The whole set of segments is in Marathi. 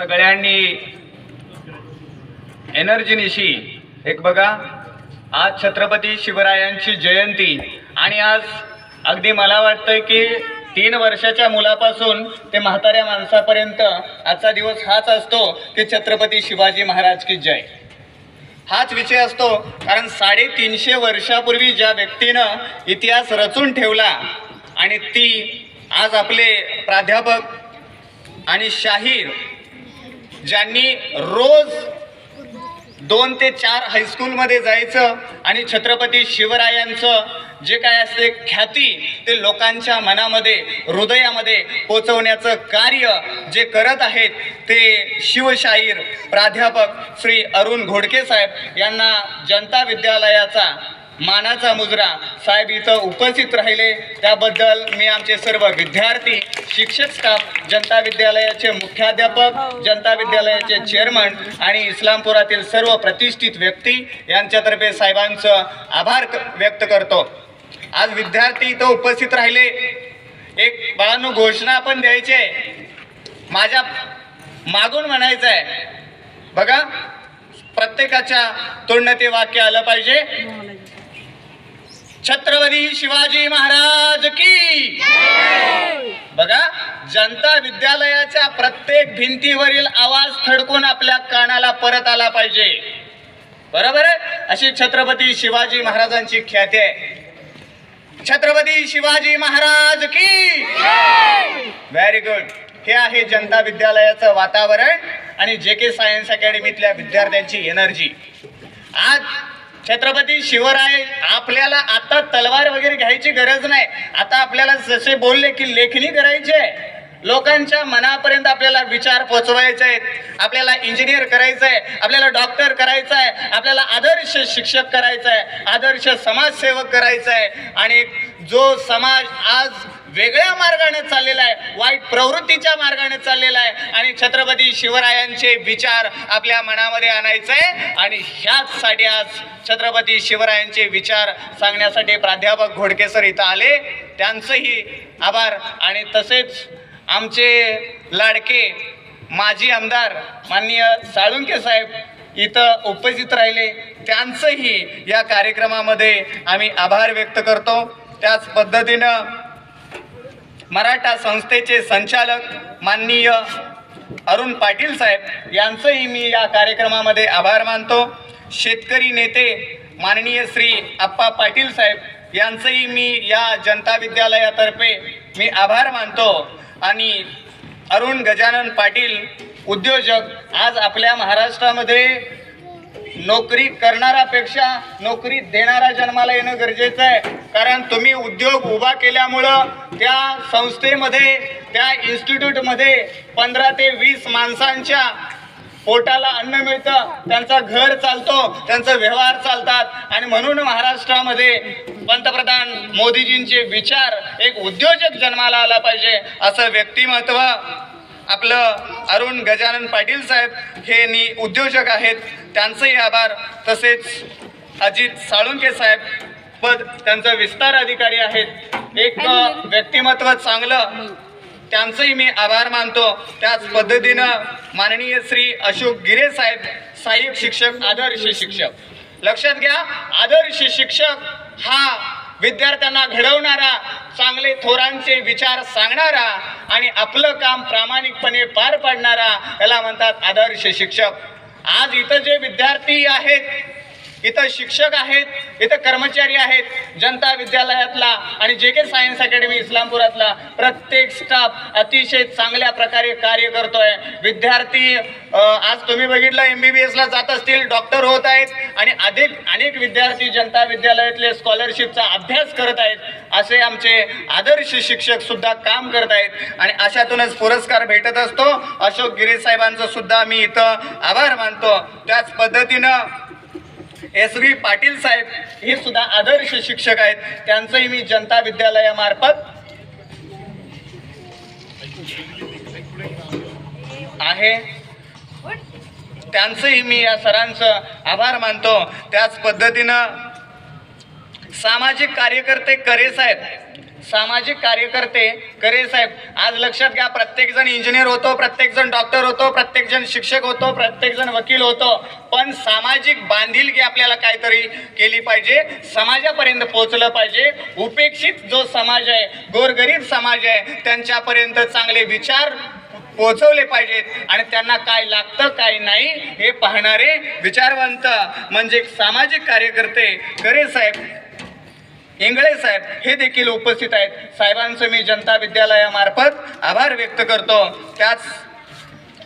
सगळ्यांनी एनर्जीनिशी एक बघा आज छत्रपती शिवरायांची जयंती आणि आज अगदी मला वाटतंय की तीन वर्षाच्या मुलापासून ते म्हाताऱ्या माणसापर्यंत आजचा दिवस हाच असतो की छत्रपती शिवाजी महाराज की जय. हाच विषय असतो कारण साडेतीनशे वर्षापूर्वी ज्या व्यक्तीनं इतिहास रचून ठेवला आणि ती आज आपले प्राध्यापक आणि शाहीर ज्यांनी रोज दोन ते चार हायस्कूलमध्ये जायचं आणि छत्रपती शिवरायांचं जे काय असते ख्याती ते लोकांच्या मनामध्ये हृदयामध्ये पोचवण्याचं कार्य जे करत आहेत ते शिवशाहीर प्राध्यापक श्री अरुण घोडके साहेब यांना जनता विद्यालयाचा मानाचा मुजरा साहेब इथं उपस्थित राहिले. त्याबद्दल मी आमचे सर्व विद्यार्थी शिक्षक स्टाफ जनता विद्यालयाचे मुख्याध्यापक जनता विद्यालयाचे चेअरमन आणि इस्लामपुरातील सर्व प्रतिष्ठित व्यक्ती यांच्यातर्फे साहेबांचं आभार व्यक्त करतो. आज विद्यार्थी इथं उपस्थित राहिले. एक बाळांनो घोषणा पण द्यायची आहे. माझ्या मागून म्हणायचं आहे बघा प्रत्येकाच्या तोंड ते वाक्य आलं पाहिजे. छत्रपती शिवाजी महाराज की बघा जनता विद्यालयाच्या प्रत्येक भिंतीवरील आवाज थडकून आपल्या कानाला परत आला पाहिजे. बरोबर आहे? अशी छत्रपती शिवाजी महाराजांची ख्याती आहे. छत्रपती शिवाजी महाराज की व्हेरी गुड हे आहे जनता विद्यालयाचं वातावरण आणि जे के सायन्स अकॅडमीतल्या विद्यार्थ्यांची एनर्जी. आज छत्रपती शिवराय आपल्याला आता तलवार वगैरे घ्यायची गरज नाही. आता आपल्याला जसे बोलले की लेखणी करायची आहे. लोकांच्या मनापर्यंत आपल्याला विचार पोचवायचे आहेत आपल्याला इंजिनियर करायचं आहे आपल्याला डॉक्टर करायचं आहे आपल्याला आदर्श शिक्षक करायचं आहे आदर्श समाजसेवक करायचं आहे आणि जो समाज आज वेगळ्या मार्गाने चाललेला आहे वाईट प्रवृत्तीच्या मार्गाने चाललेला आहे आणि छत्रपती शिवरायांचे विचार आपल्या मनामध्ये आणायचे आहे आणि ह्याचसाठी आज छत्रपती शिवरायांचे विचार सांगण्यासाठी प्राध्यापक घोडके सर इथं आले. त्यांचंही आभार. आणि तसेच आमचे लाडके माजी आमदार माननीय साळुंके साहेब इथं उपस्थित राहिले. त्यांचंही या कार्यक्रमामध्ये आम्ही आभार व्यक्त करतो. त्याच पद्धतीनं मराठा संस्थेचे संचालक माननीय अरुण पाटील साहेब यांचंही मी या कार्यक्रमामध्ये आभार मानतो. शेतकरी नेते माननीय श्री आप्पा पाटील साहेब यांचंही मी या जनता विद्यालयातर्फे मी आभार मानतो. आणि अरुण गजानन पाटील उद्योजक आज आपल्या महाराष्ट्रामध्ये नोकरी करणारापेक्षा नोकरी देणारा जन्माला येणं गरजेचं आहे. कारण तुम्ही उद्योग उभा केल्यामुळं त्या संस्थेमध्ये त्या इन्स्टिट्यूटमध्ये पंधरा ते वीस माणसांच्या पोटाला अन्न मिळतं त्यांचा घर चालतो त्यांचा व्यवहार चालतात. आणि म्हणून महाराष्ट्रामध्ये पंतप्रधान मोदीजींचे विचार एक उद्योजक जन्माला आला पाहिजे असं व्यक्तिमत्व आपलं अरुण गजानन पाटील साहेब हे नि उद्योजक आहेत. त्यांचंही आभार. तसेच अजित साळुंके साहेब पद त्यांचं विस्तार अधिकारी आहेत. एक व्यक्तिमत्व चांगलं त्यांचंही मी आभार मानतो. त्याच पद्धतीनं माननीय श्री अशोक गिरे साहेब सहाय्यक शिक्षक आदर्श शिक्षक. लक्षात घ्या आदर्श शिक्षक हा विद्यार्थ्यांना घडवणारा चांगले थोरांचे विचार सांगणारा आणि आपलं काम प्रामाणिकपणे पार पाडणारा याला म्हणतात आदर्श शिक्षक. आज इथं जे विद्यार्थी आहेत इथं शिक्षक आहेत इथं कर्मचारी आहेत जनता विद्यालयातला आणि जे के सायन्स अकॅडमी इस्लामपुरातला प्रत्येक स्टाफ अतिशय चांगल्या प्रकारे कार्य करतोय. विद्यार्थी आज तुम्ही बघितलं एम बी बी एसला जात असतील डॉक्टर होत आहेत आणि अधिक अनेक विद्यार्थी जनता विद्यालयातले स्कॉलरशिपचा अभ्यास करत आहेत असे आमचे आदर्श शिक्षक सुद्धा काम करत आहेत. आणि अशातूनच पुरस्कार भेटत असतो. अशोक गिरे साहेबांचं सुद्धा मी इथं आभार मानतो. त्याच पद्धतीनं एस व्ही पाटील साहेब हे सुद्धा आदर्श शिक्षक आहेत. त्यांचंही मी जनता विद्यालयामार्फत आहे. त्यांचंही मी या सरांचं आभार मानतो. त्याच पद्धतीनं सामाजिक कार्यकर्ते करे साहेब सामाजिक कार्यकर्ते करे साहेब आज लक्षात घ्या प्रत्येकजण इंजिनियर होतो प्रत्येकजण डॉक्टर होतो प्रत्येकजण शिक्षक होतो प्रत्येकजण वकील होतो. पण सामाजिक बांधिलकी आपल्याला काहीतरी केली पाहिजे समाजापर्यंत पोहोचलं पाहिजे. उपेक्षित जो समाज आहे गोरगरीब समाज आहे त्यांच्यापर्यंत चांगले विचार पोहोचवले पाहिजेत. आणि त्यांना काय लागतं काय नाही हे पाहणारे विचारवंत म्हणजे सामाजिक कार्यकर्ते करे साहेब इंगळे साहेब हे देखील उपस्थित आहेत. साहेबांचं मी जनता विद्यालयामार्फत आभार व्यक्त करतो. त्याच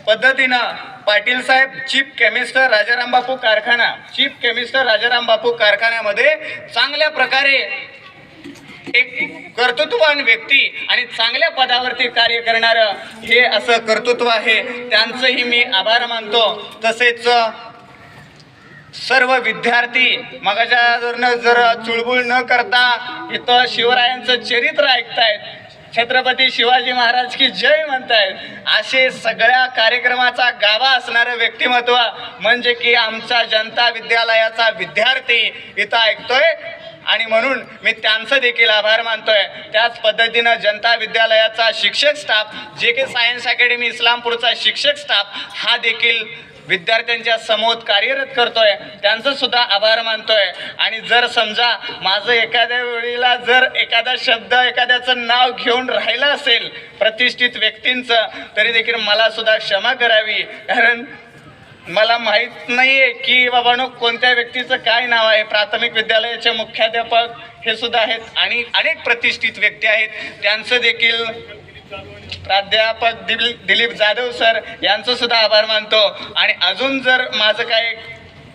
पद्धतीनं पाटील साहेब चीफ केमिस्टर राजाराम बापू कारखाना चीफ केमिस्टर राजाराम बापू कारखान्यामध्ये चांगल्या प्रकारे एक कर्तृत्ववान व्यक्ती आणि चांगल्या पदावरती कार्य करणारं हे असं कर्तृत्व आहे. त्यांचंही मी आभार मानतो. तसेच सर्व विद्यार्थी मगाच्या जर चुळबुळ न करता इथं शिवरायांचं चरित्र ऐकतायत छत्रपती शिवाजी महाराज की जय म्हणतायत असे सगळ्या कार्यक्रमाचा गाभा असणारं व्यक्तिमत्व म्हणजे की आमचा जनता विद्यालयाचा विद्यार्थी इथं ऐकतोय. आणि म्हणून मी त्यांचं देखील आभार मानतोय. त्याच पद्धतीनं जनता विद्यालयाचा शिक्षक स्टाफ जे के सायन्स अकॅडमी इस्लामपूरचा शिक्षक स्टाफ हा देखील विद्यार्थ्यांच्या समोर कार्यरत करतोय त्यांचं सुद्धा आभार मानतोय. आणि जर समजा माझं एखाद्या वेळेला जर एखादा शब्द एखाद्याचं नाव घेऊन राहिलं असेल प्रतिष्ठित व्यक्तींचं तरी देखील मला सुद्धा क्षमा करावी. कारण मला माहीत नाही आहे की बाबानो कोणत्या व्यक्तीचं काय नाव आहे? प्राथमिक विद्यालयाचे मुख्याध्यापक हे सुद्धा आहेत आणि अनेक प्रतिष्ठित व्यक्ती आहेत. त्यांचं देखील प्राध्यापक दिलीप दिलीप जाधव सर यांचं सुद्धा आभार मानतो. आणि अजून जर माझं काय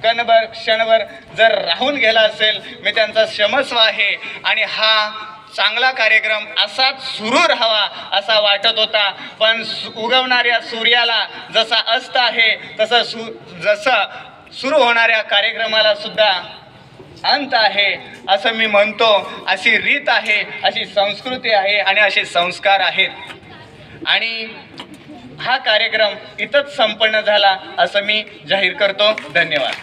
कणभर क्षणभर जर राहून गेला असेल मी त्यांचा क्षमस्व आहे. आणि हा चांगला कार्यक्रम असाच सुरू राहावा असा वाटत होता. पण सु- उगवणाऱ्या सूर्याला जसा अस्त आहे तसं सु जसं सुरू होणाऱ्या कार्यक्रमाला सुद्धा अंत आहे असं मी म्हणतो. अशी रीत आहे अशी संस्कृती आहे आणि असे संस्कार आहेत. आणि हा कार्यक्रम इथंच संपन्न झाला असं मी जाहीर करतो. धन्यवाद.